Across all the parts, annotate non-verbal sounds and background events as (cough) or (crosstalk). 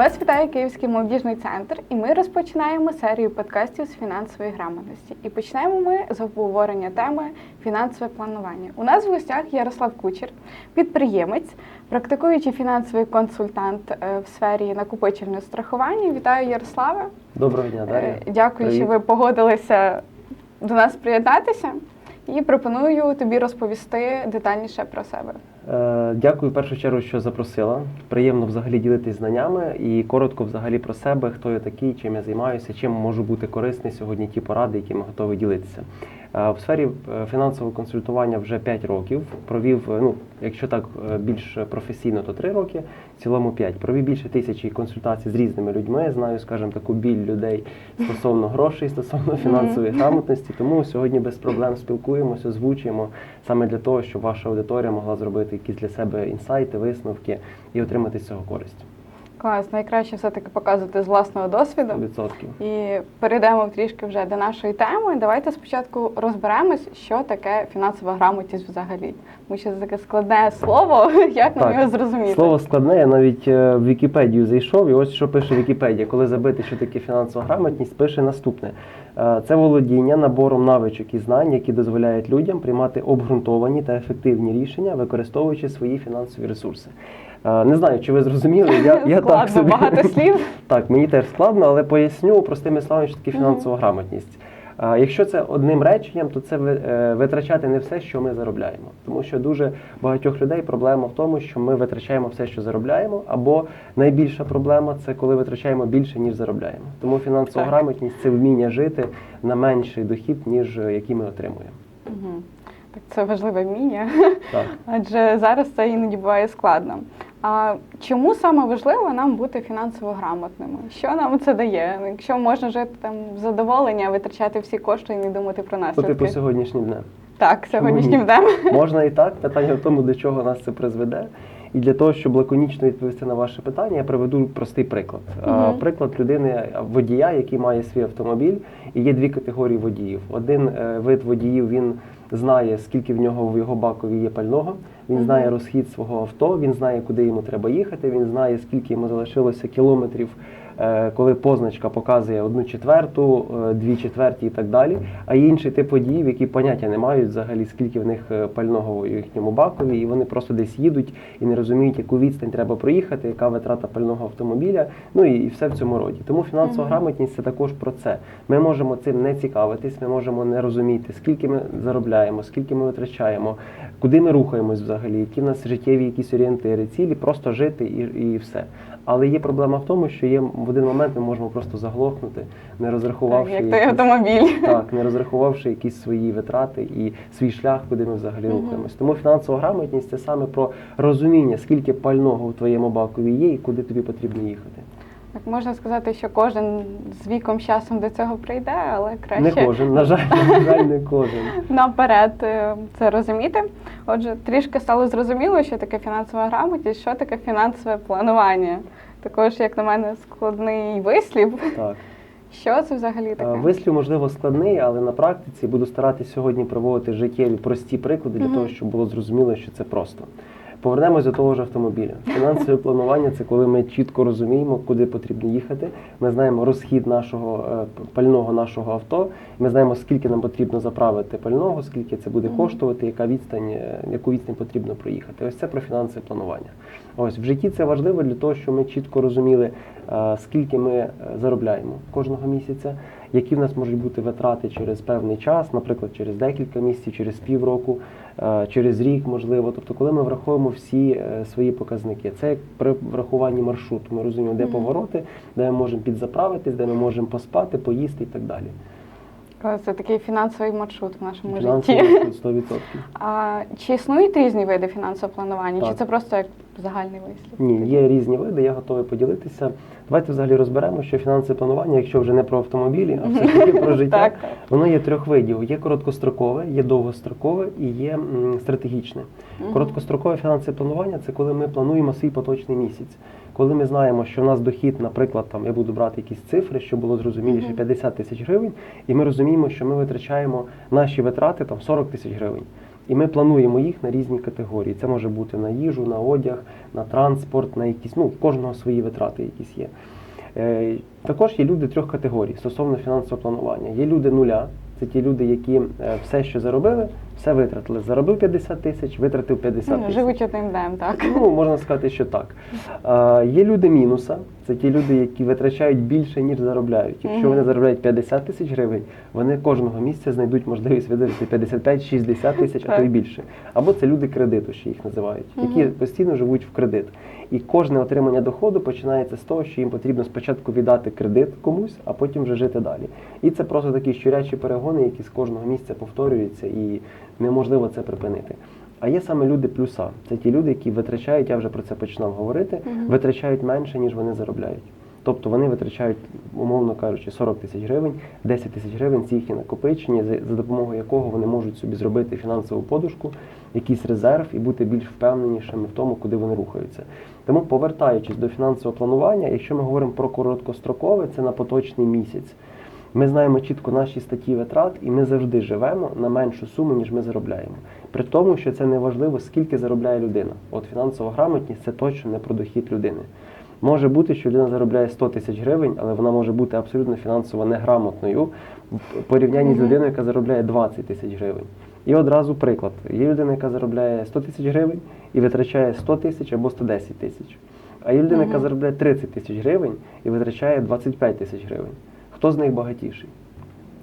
Вас вітає Київський молодіжний центр, і ми розпочинаємо серію подкастів з фінансової грамотності. І почнемо ми з обговорення теми фінансове планування. У нас в гостях Ярослав Кучер, підприємець, практикуючий фінансовий консультант е, в сфері накопичення страхування. Вітаю Ярославе. Доброго дня, Дар'я. Е, Дякую, Привіт. що ви погодилися до нас приєднатися. І пропоную тобі розповісти детальніше про себе. Е, Дякую в першу чергу, що запросила. Приємно взагалі ділитись знаннями і коротко взагалі про себе, хто я такий, чим я займаюся, чим можу бути корисний сьогодні ті поради, якими готовий ділитися. Е, В сфері е, фінансового консультування вже 5 років. Провів, е, ну, якщо так більш професійно, то 3 роки, в цілому 5. Провів більше тисячі консультацій з різними людьми. Знаю, скажімо, таку біль людей стосовно грошей, стосовно фінансової (laughs) грамотності. Тому сьогодні без проблем спілкуємося, озвучуємо саме для того, щоб ваша аудиторія могла зробити якісь для себе інсайти, висновки і отримати з цього користь. Клас, найкраще все-таки показувати з власного досвіду. 100%. І перейдемо трішки вже до нашої теми. Давайте спочатку розберемось, що таке фінансова грамотність взагалі. Тому що це таке складне слово, (laughs) як нам його зрозуміти. Слово складне, я навіть е, в Вікіпедію зайшов, і ось що пише Вікіпедія. Коли забити, що таке фінансова грамотність, пише наступне: Е, це володіння набором навичок і знань, які дозволяють людям приймати обґрунтовані та ефективні рішення, використовуючи свої фінансові ресурси. Е, Не знаю, чи ви зрозуміли. Я, я так собі багато слів. (laughs) Так, мені теж складно, але поясню простими словами, що таке фінансова грамотність. Якщо це одним реченням, то це е, витрачати не все, що ми заробляємо. Тому що дуже багатьох людей проблема в тому, що ми витрачаємо все, що заробляємо, або найбільша проблема це коли витрачаємо більше, ніж заробляємо. Тому фінансова Так. грамотність це вміння жити на менший дохід, ніж е, який ми отримуємо. Мгм. Так це важливе вміння, Так. (laughs) адже зараз це іноді буває складно. А чому саме важливо нам бути фінансово грамотними? Що нам це дає? Якщо можна жити там в задоволення, витрачати всі кошти і не думати про Ну, наслідки? типу сьогоднішнім днем. Так, сьогоднішнім днем. (laughs) Можна і так. Питання в тому, до чого нас це призведе. І для того, щоб лаконічно відповісти на ваше питання, я приведу простий приклад. Мгм. Приклад людини, водія, який має свій автомобіль, і є дві категорії водіїв. Один е, вид водіїв він знає, скільки в нього в його бакові є пального. Він знає розхід свого авто, він знає, куди йому треба їхати. Він знає, скільки йому залишилося кілометрів, коли позначка показує одну четверту, е, дві четверті і так далі. А є інший тип водіїв, які поняття не мають взагалі, скільки в них е, пального у їхньому бакові, і вони просто десь їдуть і не розуміють, яку відстань треба проїхати, яка витрата пального автомобіля. Ну і, і все в цьому роді. Тому фінансова грамотність це також про це. Ми можемо цим не цікавитись, ми можемо не розуміти, скільки ми заробляємо, скільки ми витрачаємо, куди ми рухаємось взагалі, які в нас життєві якісь орієнтири, цілі, просто жити і, і все. Але є проблема в тому, що є в один момент ми можемо просто заглохнути, не Так, розрахувавши як той автомобіль. так, не розрахувавши якісь свої витрати і свій шлях, куди ми взагалі Мгм. рухаємось. Тому фінансова грамотність це саме про розуміння, скільки пального у твоєму бакові є і куди тобі потрібно їхати. Так можна сказати, що кожен з віком з часом до цього прийде, але краще Не кожен, на жаль, на жаль, не кожен. (laughs) наперед е, це розуміти. Отже, трішки стало зрозуміло, що таке фінансова грамотність, що таке фінансове планування. Також, як на мене, складний вислів. Так. (laughs) Що це взагалі Е, таке? Вислів можливо складний, але на практиці буду старатися сьогодні проводити життєві прості приклади для Мгм. того, щоб було зрозуміло, що це просто. Повернемось до того ж автомобіля. Фінансове планування це коли ми чітко розуміємо, куди потрібно їхати. Ми знаємо розхід нашого е, пального нашого авто. Ми знаємо, скільки нам потрібно заправити пального, скільки це буде коштувати, яка відстань, е, яку відстань потрібно проїхати. Ось це про фінансове планування. Ось в житті це важливо для того, щоб ми чітко розуміли, е, скільки ми заробляємо кожного місяця, які в нас можуть бути витрати через певний час, наприклад, через декілька місяців, через півроку, е, через рік, можливо. Тобто, коли ми враховуємо всі е, свої показники, це як при врахуванні маршруту. Ми розуміємо, де повороти, де ми можемо підзаправитись, де ми можемо поспати, поїсти і так далі. Це такий фінансовий маршрут в нашому Фінансовий житті. маршрут 100%. (laughs) А чи існують різні види фінансового планування, чи це просто як загальний вислів? Ні, є різні види, я готовий поділитися. Давайте взагалі розберемо, що фінансове планування, якщо вже не про автомобілі, а все ж таки про (laughs) життя, воно є трьох видів: є короткострокове, є довгострокове і є стратегічне. Короткострокове фінансове планування це коли ми плануємо свій поточний місяць. Коли ми знаємо, що в нас дохід, наприклад, там я буду брати якісь цифри, щоб було зрозуміліше, Мгм. 50 тисяч гривень, і ми розуміємо, що ми витрачаємо наші витрати там 40 тисяч гривень. І ми плануємо їх на різні категорії. Це може бути на їжу, на одяг, на транспорт, на якісь, ну, кожного свої витрати якісь є. Е, Також є люди трьох категорій стосовно фінансового планування. Є люди нуля, це ті люди, які е, все, що заробили, все витратили. Заробив 50 тисяч, витратив 50 Ну, тисяч. живуть одним днем, так. Ну, можна сказати, що так. А, є люди мінуса, це ті люди, які витрачають більше, ніж заробляють. Якщо вони заробляють 50 тисяч гривень, вони кожного місяця знайдуть можливість видати 55-60 тисяч, а то й більше. Або це люди кредиту, що їх називають, які постійно живуть в кредит. І кожне отримання доходу починається з того, що їм потрібно спочатку віддати кредит комусь, а потім вже жити далі. І це просто такі щурячі перегони, які з кожного місяця повторюються, і неможливо це припинити. А є саме люди плюса. Це ті люди, які витрачають, я вже про це починав говорити, Мгм. витрачають менше, ніж вони заробляють. Тобто вони витрачають, умовно кажучи, 40 тисяч гривень, 10 тисяч гривень це їхнє накопичення, за допомогою якого вони можуть собі зробити фінансову подушку, якийсь резерв і бути більш впевненішими в тому, куди вони рухаються. Тому, повертаючись до фінансового планування, якщо ми говоримо про короткострокове, це на поточний місяць. Ми знаємо чітко наші статті витрат, і ми завжди живемо на меншу суму, ніж ми заробляємо. При тому, що це не важливо, скільки заробляє людина. От фінансова грамотність це точно не про дохід людини. Може бути, що людина заробляє 100 тисяч гривень, але вона може бути абсолютно фінансово неграмотною в порівнянні з людиною, яка заробляє 20 тисяч гривень. І одразу приклад. Є людина, яка заробляє 100 тисяч гривень і витрачає 100 тисяч або 110 тисяч. А є людина, яка заробляє 30 тисяч гривень і витрачає 25 тисяч гривень. Хто з них багатіший?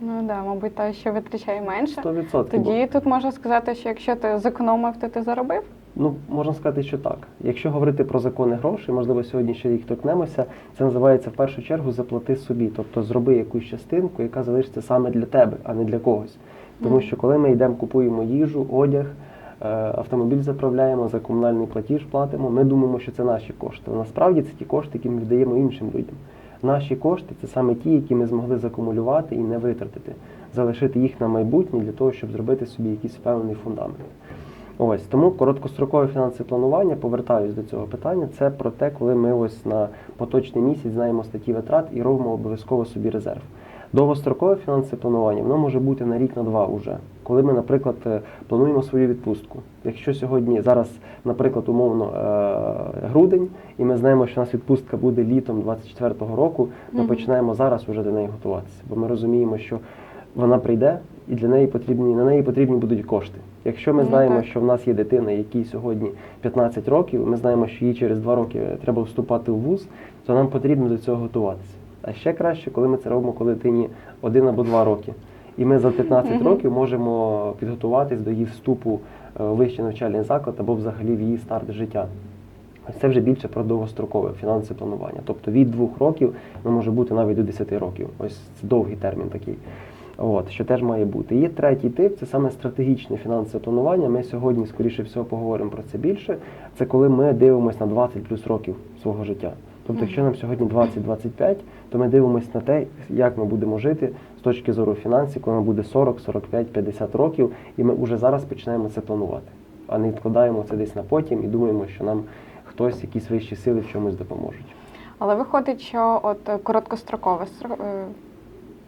Ну да, мабуть, той, що витрачає менше. 100%. Тоді тут можна сказати, що якщо ти зекономив, то ти заробив. Ну, можна сказати, що так. Якщо говорити про закони грошей, можливо, сьогодні ще їх торкнемося, це називається в першу чергу заплати собі. Тобто зроби якусь частинку, яка залишиться саме для тебе, а не для когось. Тому що коли ми йдемо, купуємо їжу, одяг, е, автомобіль заправляємо, за комунальний платіж платимо, ми думаємо, що це наші кошти. Насправді це ті кошти, які ми віддаємо іншим людям. Наші кошти це саме ті, які ми змогли закумулювати і не витратити, залишити їх на майбутнє для того, щоб зробити собі якийсь впевнений фундамент. Ось тому короткострокове фінансове планування, повертаюсь до цього питання, це про те, коли ми ось на поточний місяць знаємо статті витрат і робимо обов'язково собі резерв. Довгострокове фінансове планування воно може бути на рік, на два уже. Коли ми, наприклад, е, плануємо свою відпустку. Якщо сьогодні зараз, наприклад, умовно е, грудень, і ми знаємо, що у нас відпустка буде літом 24-го року, ми Мгм. починаємо зараз вже до неї готуватися, бо ми розуміємо, що вона прийде, і для неї потрібні на неї потрібні будуть кошти. Якщо ми Ну, знаємо, що в нас є дитина, якій сьогодні 15 років, ми знаємо, що їй через 2 роки треба вступати в вуз, то нам потрібно до цього готуватися. А ще краще, коли ми це робимо, коли дитині 1 або 2 роки. І ми за 15 Мгм. років можемо підготуватись до її вступу е, в вищий навчальний заклад або взагалі в її старт життя. Це вже більше про довгострокове фінансове планування. Тобто від двох років ну, може бути навіть до 10 років. Ось це довгий термін такий. От, що теж має бути. Є третій тип, це саме стратегічне фінансове планування. Ми сьогодні, скоріше всього, поговоримо про це більше. Це коли ми дивимося на 20 плюс років свого життя. Тобто, якщо нам сьогодні 20-25, то ми дивимося на те, як ми будемо жити з точки зору фінансів, коли нам буде 40, 45, 50 років, і ми вже зараз починаємо це планувати, а не відкладаємо це десь на потім і думаємо, що нам хтось, якісь вищі сили в чомусь допоможуть. Але виходить, що от короткострокове стро- е,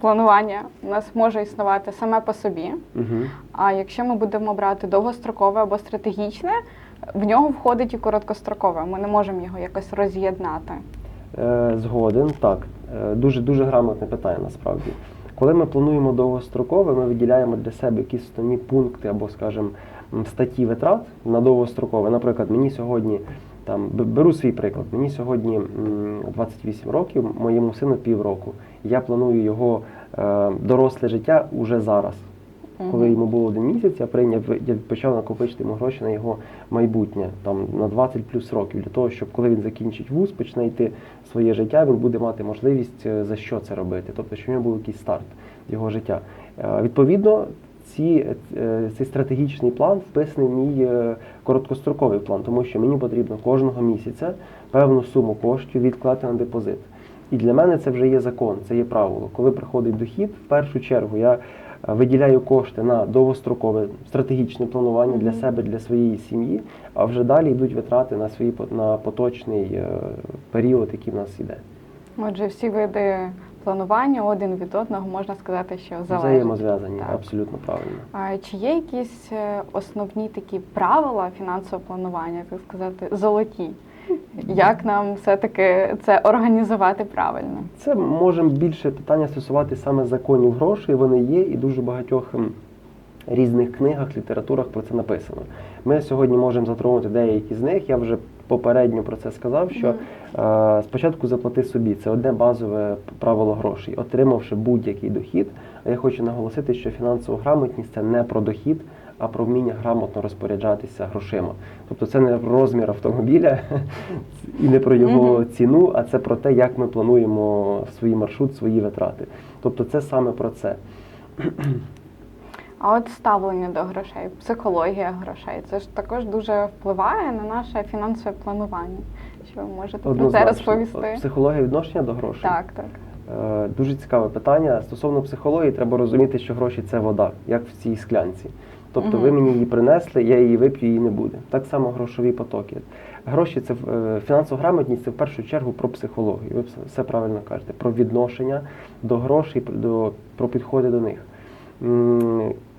планування у нас може існувати саме по собі. Угу. А якщо ми будемо брати довгострокове або стратегічне, в нього входить і короткострокове. Ми не можемо його якось роз'єднати. Е, Згоден, так. Е, Дуже дуже грамотне питання насправді. Коли ми плануємо довгострокове, ми виділяємо для себе якісь основні пункти або, скажімо, статті витрат на довгострокове. Наприклад, мені сьогодні там беру свій приклад. Мені сьогодні 28 років, моєму сину півроку. Я планую його е, доросле життя уже зараз. Коли йому було один місяць, я прийняв, я почав накопичити йому гроші на його майбутнє, там на 20 плюс років, для того, щоб коли він закінчить вуз, почне йти своє життя, він буде мати можливість е, за що це робити, тобто, щоб у нього був якийсь старт його життя. Е, Відповідно, ці, е, цей стратегічний план вписаний в мій короткостроковий план, тому що мені потрібно кожного місяця певну суму коштів відклати на депозит. І для мене це вже є закон, це є правило. Коли приходить дохід, в першу чергу я виділяю кошти на довгострокове стратегічне планування для себе, для своєї сім'ї, а вже далі йдуть витрати на свої на поточний е, період, який в нас іде. Отже, всі види планування один від одного можна сказати, що залежить. Взаємозв'язані, абсолютно правильно. А чи є якісь е, основні такі правила фінансового планування, так сказати, золоті? Як нам все-таки це організувати правильно? Це може більше питання стосувати саме законів грошей. Вони є, і дуже багатьох ем, різних книгах, літературах про це написано. Ми сьогодні можемо затронути деякі з них. Я вже попередньо про це сказав. Що е, спочатку заплати собі це одне базове правило грошей, отримавши будь-який дохід. А я хочу наголосити, що фінансова грамотність це не про дохід. А про вміння грамотно розпоряджатися грошима. Тобто це не про розмір автомобіля і не про його ціну, а це про те, як ми плануємо свій маршрут, свої витрати. Тобто це саме про це. А от ставлення до грошей, психологія грошей, це ж також дуже впливає на наше фінансове планування. Що ви можете про це розповісти? Психологія відношення до грошей. Так, так. Е, Дуже цікаве питання. Стосовно психології, треба розуміти, що гроші це вода, як в цій склянці. Тобто ви мені її принесли, я її вип'ю, її не буде. Так само грошові потоки. Гроші це е, фінансова грамотність це в першу чергу про психологію. Ви все- правильно кажете, про відношення до грошей, до, про підходи до них.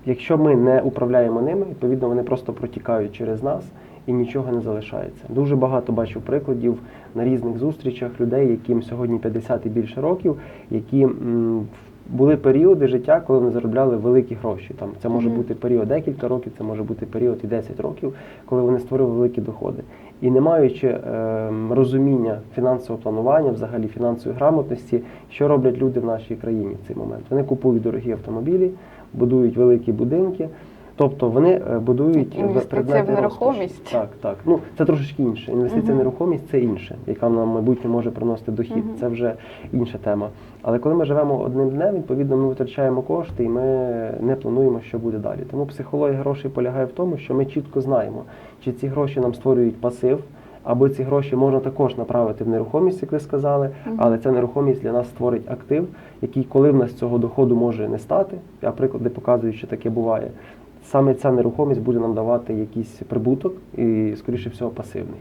Якщо ми не управляємо ними, відповідно вони просто протікають через нас і нічого не залишається. Дуже багато бачу прикладів на різних зустрічах людей, яким сьогодні 50 і більше років, які м, були періоди життя, коли вони заробляли великі гроші. Там це може бути період декілька років, це може бути період і 10 років, коли вони створили великі доходи. І не маючи е, розуміння фінансового планування, взагалі фінансової грамотності, що роблять люди в нашій країні в цей момент. Вони купують дорогі автомобілі, будують великі будинки. Тобто вони е, будують Інвестиція в нерухомість. Так, так. Ну це трошечки інше. Інвестиція в нерухомість це інше, яка нам в майбутньому може приносити дохід. Це вже інша тема. Але коли ми живемо одним днем, відповідно, ми витрачаємо кошти і ми не плануємо, що буде далі. Тому психологія грошей полягає в тому, що ми чітко знаємо, чи ці гроші нам створюють пасив. Або ці гроші можна також направити в нерухомість, як ви сказали, але ця нерухомість для нас створить актив, який, коли в нас цього доходу може не стати, а приклади показують, що таке буває. Саме ця нерухомість буде нам давати якийсь прибуток і, скоріше всього, пасивний.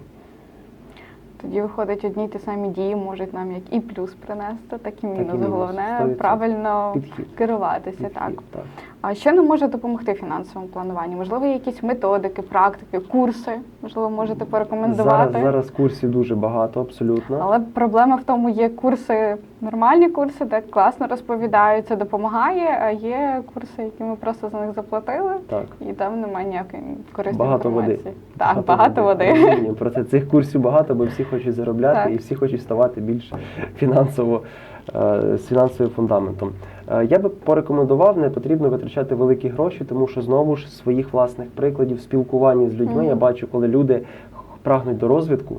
Тоді виходить, одні й ті самі дії можуть нам як і плюс принести, так і мінус. і мінус. Головне 100%. правильно Підхід. керуватися. Так. Так. А що нам може допомогти фінансовому плануванню? Можливо, є якісь методики, практики, курси, можливо, можете порекомендувати. Зараз, зараз курсів дуже багато, абсолютно. Але проблема в тому, є курси, нормальні курси, де класно розповідають, це допомагає, а є курси, які ми просто за них заплатили, Так. і там немає ніякої корисної Багато води. Так, багато, води. Розумію. Про це цих курсів багато, бо всі хочуть заробляти Так. і всі хочуть ставати більш фінансово з фінансовим фундаментом. Е, Я би порекомендував, не потрібно витрачати великі гроші, тому що знову ж своїх власних прикладів спілкування з людьми Мгм. я бачу, коли люди прагнуть до розвитку.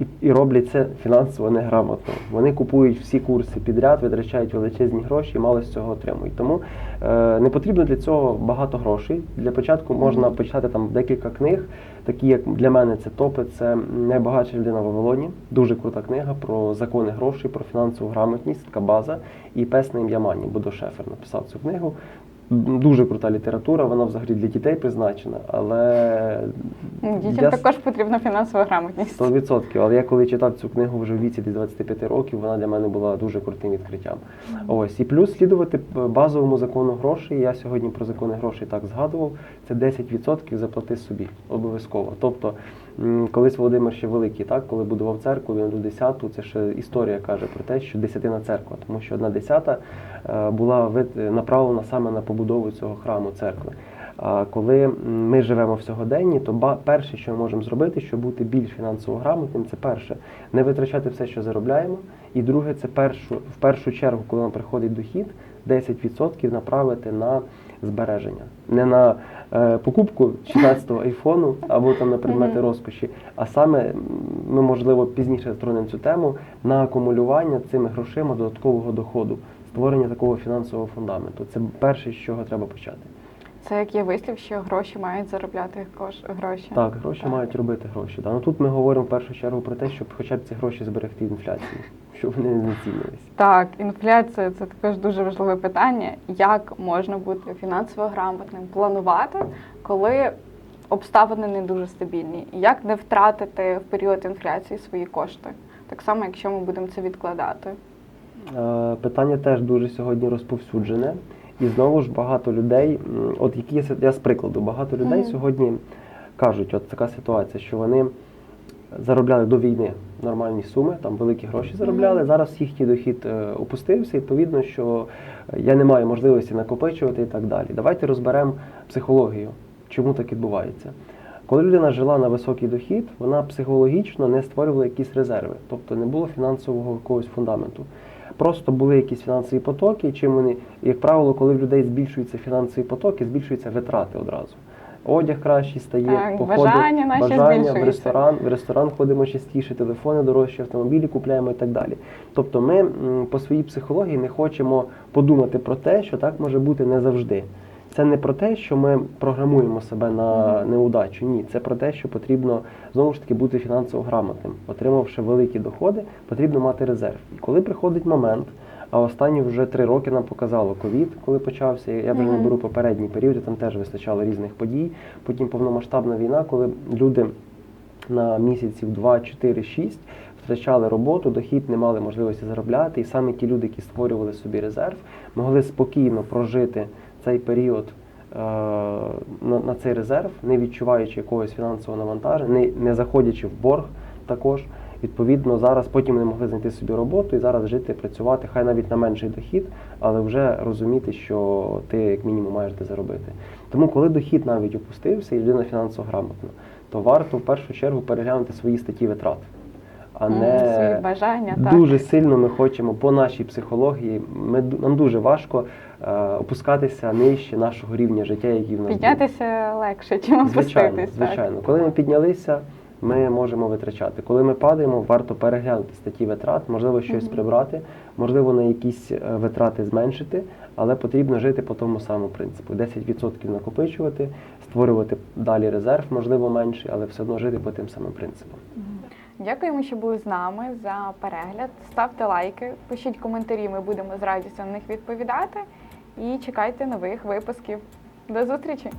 І, і роблять це фінансово неграмотно. Вони купують всі курси підряд, витрачають величезні гроші і мало з цього отримують. Тому е, не потрібно для цього багато грошей. Для початку можна почитати там декілька книг, такі як для мене це топи. Це найбагатша людина в Вавилоні. Дуже крута книга про закони грошей, про фінансову грамотність, така база. І пес на ім'я Мані Будо Шефер написав цю книгу. Дуже крута література, вона взагалі для дітей призначена, але Дітям для також потрібна фінансова грамотність. 100%. Але я коли читав цю книгу вже в віці десь 25 років, вона для мене була дуже крутим відкриттям. Ось і плюс слідувати базовому закону грошей. Я сьогодні про закони грошей так згадував. Це 10% заплати собі обов'язково. Тобто, колись Володимир ще великий, так коли будував церкву, він до десяту. Це ще історія каже про те, що десятина церква, тому що одна десята е, була направлена саме на побудову цього храму церкви. А коли ми живемо в сьогоденні, то перше, що ми можемо зробити, щоб бути більш фінансово грамотним, це перше не витрачати все, що заробляємо. І друге, це першу, в першу чергу, коли нам приходить дохід, 10% направити на збереження. Не на е, покупку 16-го айфону або там на предмети розкоші, а саме ми, можливо, пізніше затронемо цю тему на акумулювання цими грошима додаткового доходу, створення такого фінансового фундаменту. Це перше, з чого треба почати. Це як є вислів, що гроші мають заробляти кош... гроші. Так, гроші Так. мають робити гроші. Да. Ну тут ми говоримо в першу чергу про те, щоб хоча б ці гроші зберегти від інфляції, (laughs) щоб вони не знецінились. Так, інфляція це також дуже важливе питання. Як можна бути фінансово грамотним, планувати, коли обставини не дуже стабільні? Як не втратити в період інфляції свої кошти? Так само, якщо ми будемо це відкладати. Е, Питання теж дуже сьогодні розповсюджене. І знову ж багато людей, от які є я з прикладу, багато людей Мгм. сьогодні кажуть, от така ситуація, що вони заробляли до війни нормальні суми, там великі гроші заробляли. Мгм. Зараз їхній дохід е, опустився, відповідно, що я не маю можливості накопичувати і так далі. Давайте розберемо психологію, чому так відбувається. Коли людина жила на високий дохід, вона психологічно не створювала якісь резерви, тобто не було фінансового якогось фундаменту. Просто були якісь фінансові потоки, чим вони, як правило, коли в людей збільшуються фінансові потоки, збільшуються витрати одразу. Одяг кращий стає, Так, походи, бажання наші бажання в ресторан, в ресторан ходимо частіше, телефони дорожчі, автомобілі купляємо і так далі. Тобто ми по своїй психології не хочемо подумати про те, що так може бути не завжди. Це не про те, що ми програмуємо себе на неудачу. Ні, це про те, що потрібно знову ж таки бути фінансово грамотним. Отримавши великі доходи, потрібно мати резерв. І коли приходить момент, а останні вже три роки нам показало ковід, коли почався. Я вже не беру попередні періоди, там теж вистачало різних подій. Потім повномасштабна війна, коли люди на місяців 2, 4, 6 втрачали роботу, дохід не мали можливості заробляти. І саме ті люди, які створювали собі резерв, могли спокійно прожити цей період е, на, цей резерв, не відчуваючи якогось фінансового навантаження, не, не заходячи в борг також. Відповідно, зараз потім вони могли знайти собі роботу і зараз жити, працювати, хай навіть на менший дохід, але вже розуміти, що ти як мінімум маєш де заробити. Тому, коли дохід навіть опустився і людина фінансово грамотна, то варто в першу чергу переглянути свої статті витрат, а не свої бажання, так. дуже сильно ми хочемо по нашій психології. Ми нам дуже важко е, опускатися нижче нашого рівня життя, який в нас був. Піднятися легше, чим Звичайно, опуститись. так. звичайно. Коли ми піднялися, ми можемо витрачати. Коли ми падаємо, варто переглянути статті витрат, можливо, щось Мгм. прибрати, можливо, на якісь е, витрати зменшити, але потрібно жити по тому самому принципу: 10% накопичувати, створювати далі резерв, можливо, менший, але все одно жити по тим самим принципам. Дякуємо, що були з нами за перегляд. Ставте лайки, пишіть коментарі, ми будемо з радістю на них відповідати. І чекайте нових випусків. До зустрічі!